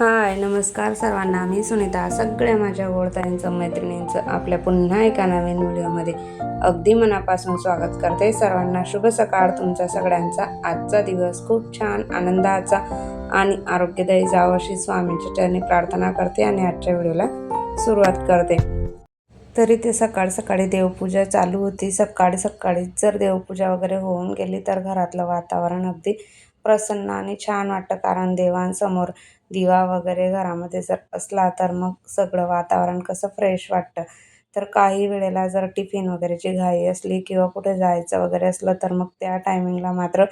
हाय नमस्कार सर्वांना. मी सुनीता. सगळ्या माझ्या ओळताईंचं मैत्रिणींचं आपल्या पुन्हा एका नवीन व्हिडिओमध्ये अगदी मनापासून स्वागत करते. सर्वांना शुभ सकाळ. तुमच्या सगळ्यांचा आजचा दिवस खूप छान आनंदाचा आणि आरोग्यदायी जावं अशी स्वामींच्या चरणी प्रार्थना करते आणि आजच्या व्हिडिओला सुरुवात करते. तरी ते सकाळ सकाळी देवपूजा चालू होती. सकाळी सकाळी जर देवपूजा वगैरे होऊन गेली तर घरातलं वातावरण अगदी प्रसन्न आणि छान वाटतं. कारण देवांसमोर दिवा वगैरे घरामध्ये जर असला तर मग सगळं वातावरण कसं फ्रेश वाटतं? तर काही वेळेला जर टिफिन वगैरेची घाई असली किंवा कुठे जायचं वगैरे असलं तर मग त्या टायमिंगला मात्र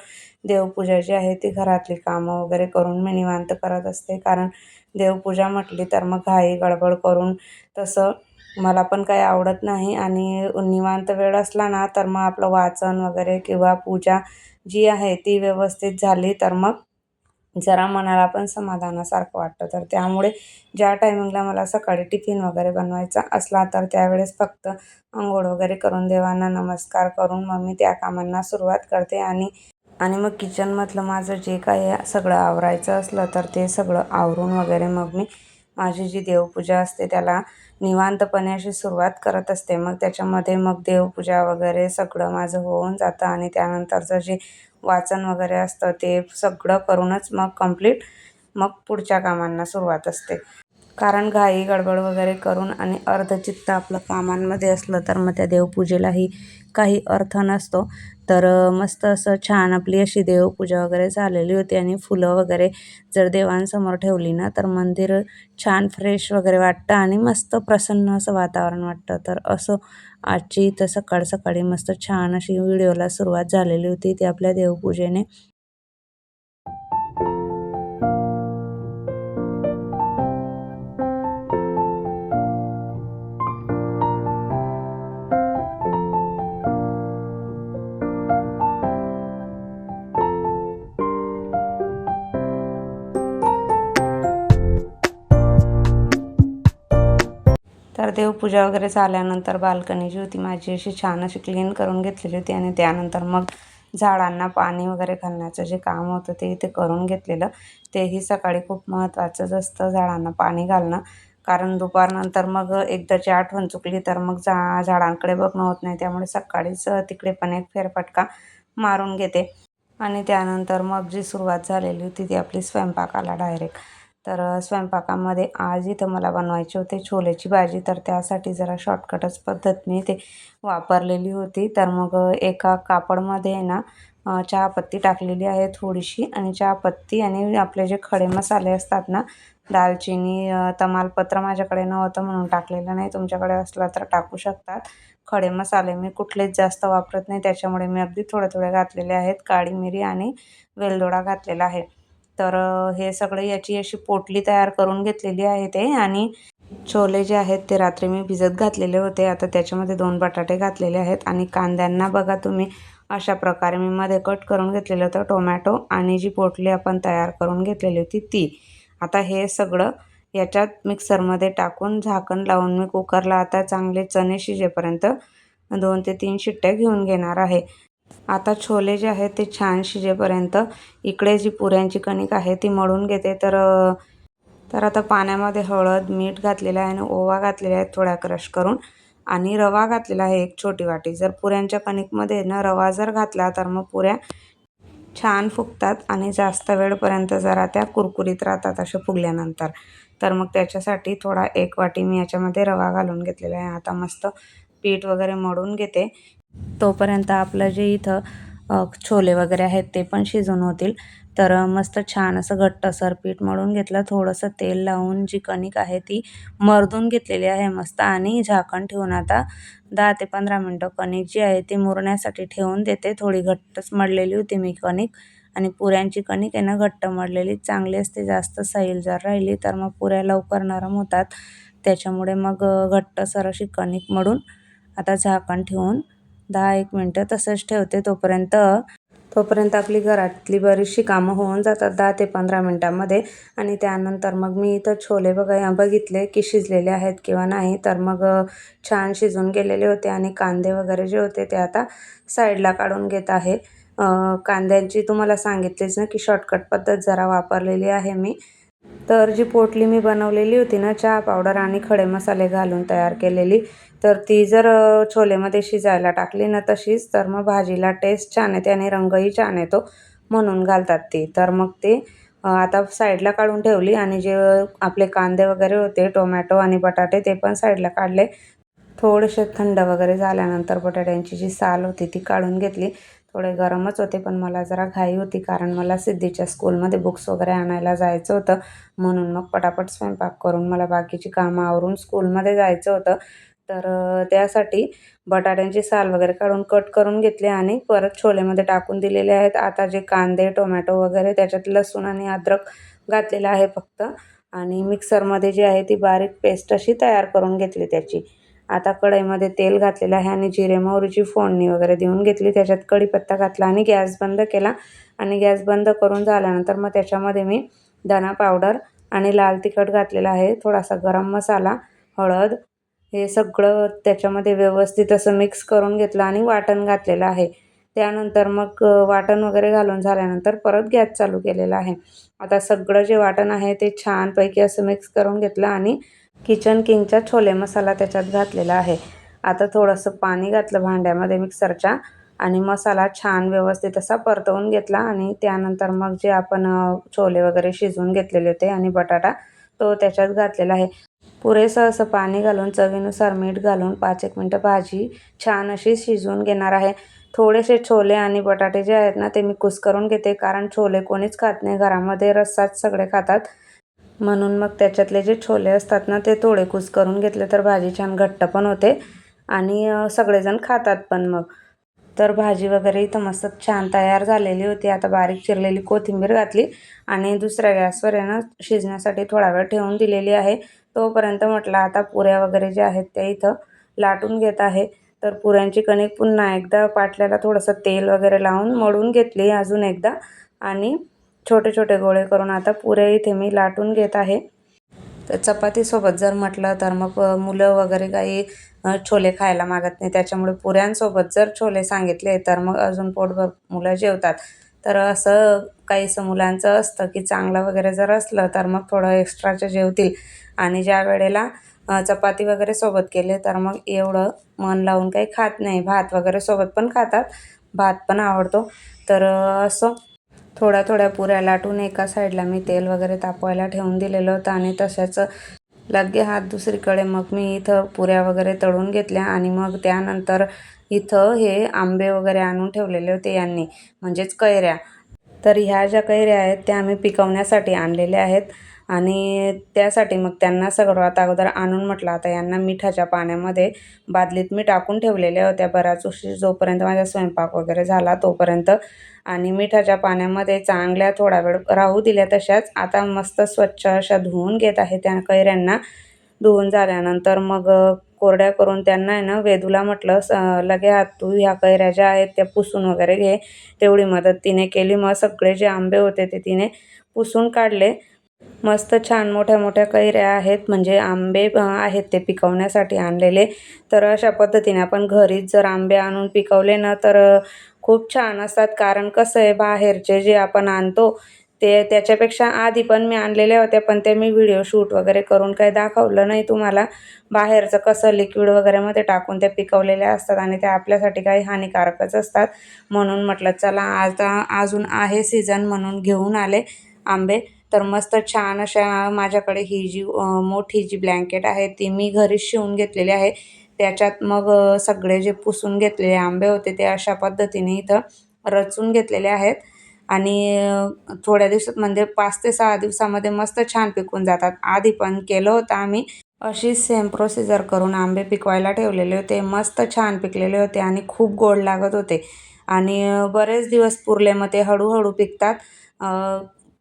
देवपूजा जी आहे ती घरातली कामं वगैरे करून मी निवांत करत असते. कारण देवपूजा म्हटली तर मग घाई गडबड करून तसं मला पण काही आवडत नाही आणि निवांत वेळ असला ना तर मग आपलं वाचन वगैरे किंवा पूजा जी आहे ती व्यवस्थित झाली तर मग जरा मनाला पण समाधानासारखं वाटतं. तर त्यामुळे ज्या टायमिंगला मला सकाळी टिफिन वगैरे बनवायचा असला तर त्यावेळेस फक्त आंघोळ वगैरे करून देवांना नमस्कार करून मग मी त्या कामांना सुरुवात करते. आणि आणि मग किचनमधलं माझं जे काही सगळं आवरायचं असलं तर ते सगळं आवरून वगैरे मग मी माझी जी देवपूजा असते त्याला निवांतपणे अशी सुरुवात करत असते. मग त्याच्यामध्ये मग देवपूजा वगैरे सगळं माझं होऊन जातं आणि त्यानंतरचं जे वाचन वगैरे असतं ते सगळं करूनच मग कंप्लीट मग पुढच्या कामांना सुरुवात असते. कारण घाई गडबड वगैरे करून आणि अर्धचित्त आपलं कामांमध्ये असलं तर मग त्या देवपूजेलाही काही अर्थ नसतो. तर मस्त असं छान आपली अशी देवपूजा वगैरे झालेली होती आणि फुलं वगैरे जर देवांसमोर ठेवली ना तर मंदिर छान फ्रेश वगैरे वाटतं आणि मस्त प्रसन्न असं वातावरण वाटतं. तर असं आजची इथं सकाळ सकाळी मस्त छान अशी व्हिडिओला सुरुवात झालेली होती ती आपल्या देवपूजेने. तर देवपूजा वगैरे झाल्यानंतर बाल्कनी जी होती माझी अशी छान अशी क्लीन करून घेतलेली होती आणि त्यानंतर मग झाडांना पाणी वगैरे घालण्याचं जे काम होतं ते इथे करून घेतलेलं. तेही सकाळी खूप महत्त्वाचंच असतं झाडांना पाणी घालणं. कारण दुपारनंतर मग एकदाची आठवण चुकली तर मग झा झाडांकडे बघणं होत नाही. त्यामुळे सकाळीच तिकडे पण एक फेरफटका मारून घेते. आणि त्यानंतर मग जी सुरुवात झालेली होती ती आपली स्वयंपाकाला डायरेक्ट तर स्वयंपाकामध्ये आज इथं मला बनवायचे होते छोल्याची भाजी. तर त्यासाठी जरा शॉर्टकटच पद्धत मी ते वापरलेली होती. तर मग एका कापडमध्ये ना चहापत्ती टाकलेली आहे थोडीशी. आणि चहापत्ती आणि आपले जे खडे मसाले असतात ना दालचिनी तमालपत्र माझ्याकडे नव्हतं म्हणून टाकलेलं नाही. तुमच्याकडे असलं तर टाकू शकतात. खडे मसाले मी कुठलेच जास्त वापरत नाही. त्याच्यामुळे मी अगदी थोडे थोडे घातलेले आहेत. काळी मिरी आणि वेलदोडा घातलेला आहे. तर हे सगळं याची अशी पोटली तयार करून घेतलेली आहे ते आणि छोले जे आहेत ते रात्री मी भिजत घातलेले होते. आता त्याच्यामध्ये दोन बटाटे घातलेले आहेत आणि कांद्यांना बघा तुम्ही अशा प्रकारे मी मध्ये कट करून घेतलेलं होतं टोमॅटो आणि जी पोटली आपण तयार करून घेतलेली होती ती. आता हे सगळं याच्यात मिक्सरमध्ये टाकून झाकण लावून मी कुकरला आता चांगले चणे शिजेपर्यंत दोन ते तीन शिट्ट्या घेऊन घेणार आहे. आता छोले जे आहेत ते छान शिजेपर्यंत. इकडे जी पुऱ्यांची कणिक आहे ती मळून घेते. तर तर आता पाण्यामध्ये हळद मीठ घातलेलं आहे आणि ओवा घातलेला आहे थोड्या क्रश करून. आणि रवा घातलेला आहे एक छोटी वाटी. जर पुऱ्यांच्या कणिकमध्ये ना रवा जर घातला तर मग पुऱ्या छान फुगतात आणि जास्त वेळपर्यंत जरा त्या कुरकुरीत राहतात अशा फुगल्यानंतर. तर मग त्याच्यासाठी थोडा एक वाटी मी याच्यामध्ये रवा घालून घेतलेला आहे. आता मस्त पीठ वगैरे मळून घेते. तोपर्यंत आपलं जे इथं छोले वगैरे आहेत ते पण शिजून होतील. तर मस्त छान असं घट्टसर पीठ मळून घेतलं. थोडंसं तेल लावून जी कणिक आहे ती मर्दून घेतलेली आहे मस्त आणि झाकण ठेवून आता दहा ते पंधरा मिनटं कणिक जी आहे ती मुरण्यासाठी ठेवून देते. थोडी घट्टच मळलेली होती मी कणिक आणि पुऱ्यांची कणिक आहे ना घट्ट मळलेली. चांगली असते जास्त सैल जर राहिली तर मग पुऱ्या लवकर नरम होतात. त्याच्यामुळे मग घट्टसर अशी कणिक मळून आता झाकण ठेवून दहा एक मिनटं तसंच ठेवते तोपर्यंत तोपर्यंत आपली घरातली बरीचशी कामं होऊन जातात दहा ते पंधरा मिनटामध्ये. आणि त्यानंतर मग मी इथं छोले बघा बघितले की शिजलेले आहेत किंवा नाही. तर मग छान शिजून गेलेले होते आणि कांदे वगैरे जे होते ते आता साईडला काढून घेत आहे. कांद्यांची तुम्हाला सांगितलीच ना की शॉर्टकट पद्धत जरा वापरलेली आहे मी. तर जी पोटली मी बनवलेली होती ना चहा पावडर आणि खडे मसाले घालून तयार केलेली तर ती जर छोलेमध्ये शिजायला टाकली ना तशीच तर मग भाजीला टेस्ट छान येते आणि रंगही छान येतो म्हणून घालतात ती. तर मग ते आता साईडला काढून ठेवली आणि जे आपले कांदे वगैरे होते टोमॅटो आणि बटाटे ते पण साईडला काढले. थोडेसे थंड वगैरे झाल्यानंतर बटाट्यांची जी साल होती ती काढून घेतली. थोडे गरमच होते पण मला जरा घाई होती कारण मला सिद्धीच्या स्कूलमध्ये बुक्स वगैरे आणायला जायचं होतं. म्हणून मग पटापट स्वयंपाक करून मला बाकीची कामं आवरून स्कूलमध्ये जायचं होतं. तर त्यासाठी बटाट्यांची साल वगैरे काढून कट करून घेतले आणि परत छोलेमध्ये टाकून दिलेले आहेत. आता जे कांदे टोमॅटो वगैरे त्याच्यात लसूण आणि अद्रक घातलेलं आहे फक्त. आणि मिक्सरमध्ये जी आहे ती बारीक पेस्ट अशी तयार करून घेतली त्याची. आता कढईमध्ये तेल घातलेलं आहे आणि जिरे मोहरीची फोडणी वगैरे देऊन घेतली. त्याच्यात कढीपत्ता घातला आणि गॅस बंद केला. आणि गॅस बंद करून झाल्यानंतर मग त्याच्यामध्ये मी धना पावडर आणि लाल तिखट घातलेलं आहे. थोडासा गरम मसाला हळद हे सगळं त्याच्यामध्ये व्यवस्थित असं मिक्स करून घेतलं आणि वाटण घातलेलं आहे. त्यानंतर मग वाटण वगैरे घालून झाल्यानंतर परत गॅस चालू केलेला आहे. आता सगळं जे वाटण आहे ते छानपैकी असं मिक्स करून घेतलं आणि किचन किंगचा छोले मसाला त्याच्यात घातलेला आहे. आता थोडंसं पाणी घातलं भांड्यामध्ये मिक्सरच्या आणि मसाला छान व्यवस्थित असा परतवून घेतला आणि त्यानंतर मग जे आपण छोले वगैरे शिजवून घेतलेले होते आणि बटाटा तो त्याच्यात घातलेला आहे. पुरेसं असं पाणी घालून चवीनुसार मीठ घालून पाच एक मिनटं भाजी छान अशी शिजवून घेणार आहे. थोडेसे छोले आणि बटाटे जे आहेत ना ते मी कुस्करून घेते कारण छोले कोणीच खात नाही. घरामध्ये रस्साच सगळे खातात. म्हणून मग त्याच्यातले जे छोले असतात ना ते थोडे कुस्करून घेतले तर भाजी छान घट्ट पण होते आणि सगळेजण खातात पण मग. तर भाजी वगैरे इथं मस्त छान तयार झालेली होती. आता बारीक चिरलेली कोथिंबीर घातली आणि दुसऱ्या गॅसवर आहे ना शिजण्यासाठी थोडा वेळ ठेवून दिलेली आहे. तोपर्यंत म्हटलं आता पुऱ्या वगैरे ज्या आहेत त्या इथं लाटून घेत आहे. तर पुऱ्यांची कणिक पुन्हा एकदा पाटल्याला थोडंसं तेल वगैरे लावून मळून घेतली अजून एकदा आणि छोटे छोटे गोळे करून आता पुऱ्या इथे मी लाटून घेत आहे. तर चपातीसोबत जर म्हटलं तर मग मुलं वगैरे काही छोले खायला मागत नाही. त्याच्यामुळे पुऱ्यांसोबत जर छोले सांगितले तर मग अजून पोटभर मुलं जेवतात. तर असं काहीसं मुलांचं असतं की चांगलं वगैरे जर असलं तर मग थोडं एक्स्ट्राचे जेवतील. आणि ज्या वेळेला चपाती वगैरे सोबत केले तर मग एवढं मन लावून काही खात नाही. भात वगैरे सोबत पण खातात. भात पण आवडतो. तर असं थोड्या थोड्या पुऱ्या लाटून एका साईडला मी तेल वगैरे तापवायला ठेवून दिलेलं होतं आणि तशाच लगे हात दुसरीकडे मग मी इथं पुऱ्या वगैरे तळून घेतल्या आणि मग त्यानंतर इथं हे आंबे वगैरे आणून ठेवलेले होते यांनी म्हणजेच कैऱ्या. तर ह्या ज्या कैऱ्या आहेत त्या आम्ही पिकवण्यासाठी आणलेल्या आहेत. आणि त्यासाठी मग त्यांना सर्वात अगोदर आणून म्हटलं. आता यांना मिठाच्या पाण्यामध्ये बादलीत मी टाकून ठेवलेल्या होत्या बराच उशीर जोपर्यंत माझा स्वयंपाक वगैरे झाला तोपर्यंत. आणि मिठाच्या पाण्यामध्ये चांगल्या थोडा वेळ राहू दिल्या तशाच. आता मस्त स्वच्छ अशा धुवून घेत आहे त्या कैऱ्यांना. धुवून झाल्यानंतर मग कोरड्या करून त्यांना आहे ना वेदूला म्हटलं स लगे हात तू ह्या कैऱ्या ज्या आहेत त्या पुसून वगैरे घे. तेवढी मदत तिने केली. मग सगळे जे आंबे होते ते तिने पुसून काढले. मस्त छान मोठ्या मोठ्या कैऱ्या आहेत म्हणजे आंबे आहेत ते पिकवण्यासाठी आणलेले. तर अशा पद्धतीने आपण घरीच जर आंबे आणून पिकवले ना तर खूप छान असतात. कारण कसं आहे बाहेरचे जे आपण आणतो ते त्याच्यापेक्षा आधी पण मी आणलेल्या होत्या पण ते मी व्हिडिओ शूट वगैरे करून काही दाखवलं नाही तुम्हाला. बाहेरचं कसं लिक्विड वगैरेमध्ये टाकून ते पिकवलेल्या असतात आणि ते आपल्यासाठी काही हानिकारकच असतात. म्हणून म्हटलं चला आता अजून आहे सीझन म्हणून घेऊन आले आंबे. तर मस्त छान अशा माझ्याकडे ही जी मोठी जी ब्लँकेट आहे ती मी घरीच शिवून घेतलेली आहे. त्याच्यात मग सगळे जे पुसून घेतलेले आंबे होते ते अशा पद्धतीने इथं रचून घेतलेले आहेत. आणि थोड्या दिवसात म्हणजे पाच ते सहा दिवसामध्ये मस्त छान पिकून जातात. आधी पण केलं होतं आम्ही. अशी सेम प्रोसिजर करून आंबे पिकवायला ठेवलेले होते. मस्त छान पिकलेले होते आणि खूप गोड लागत होते. आणि बरेच दिवस पुरले मग ते हळूहळू पिकतात.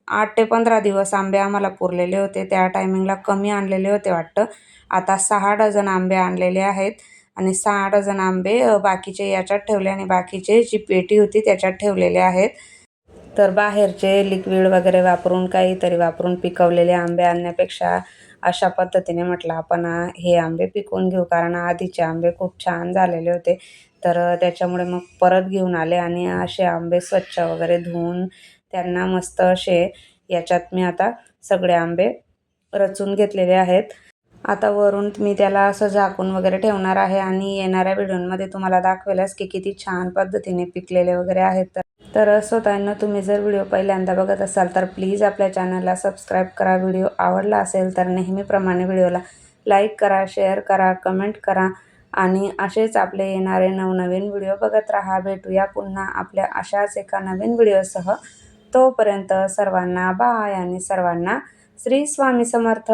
आठ ते पंधरा दिवस आंबे आम्हाला पुरलेले होते. त्या टायमिंगला कमी आणलेले होते वाटतं. आता सहा डझन आंबे आणलेले आहेत आणि सहा डझन आंबे बाकीचे याच्यात ठेवले आणि बाकीचे जी पेटी होती त्याच्यात ठेवलेले आहेत. तर बाहेरचे लिक्विड वगैरे वापरून काहीतरी वापरून पिकवलेले आंबे आणण्यापेक्षा अशा पद्धतीने म्हटलं आपण हे आंबे पिकवून घेऊ. कारण आधीचे आंबे खूप छान झालेले होते. तर त्याच्यामुळे मग परत घेऊन आले आणि असे आंबे स्वच्छ वगैरे धुवून त्यांना मस्त असे याच्यात मी आता सगळे आंबे रचून घेतलेले आहेत. आता वरून मी त्याला असं झाकून वगैरे ठेवणार आहे आणि येणाऱ्या व्हिडिओमध्ये तुम्हाला दाखवेलच की किती छान पद्धतीने पिकलेले वगैरे आहेत. तर तर स्वतःनं तुम्ही जर व्हिडिओ पहिल्यांदा बघत असाल तर प्लीज आपल्या चॅनलला सबस्क्राईब करा. व्हिडिओ आवडला असेल तर नेहमीप्रमाणे व्हिडिओला लाईक करा शेअर करा कमेंट करा आणि असेच आपले येणारे नवनवीन व्हिडिओ बघत राहा. भेटूया पुन्हा आपल्या अशाच एका नवीन व्हिडिओसह. तोपर्यंत सर्वांना बाय आणि सर्वांना श्री स्वामी समर्थ.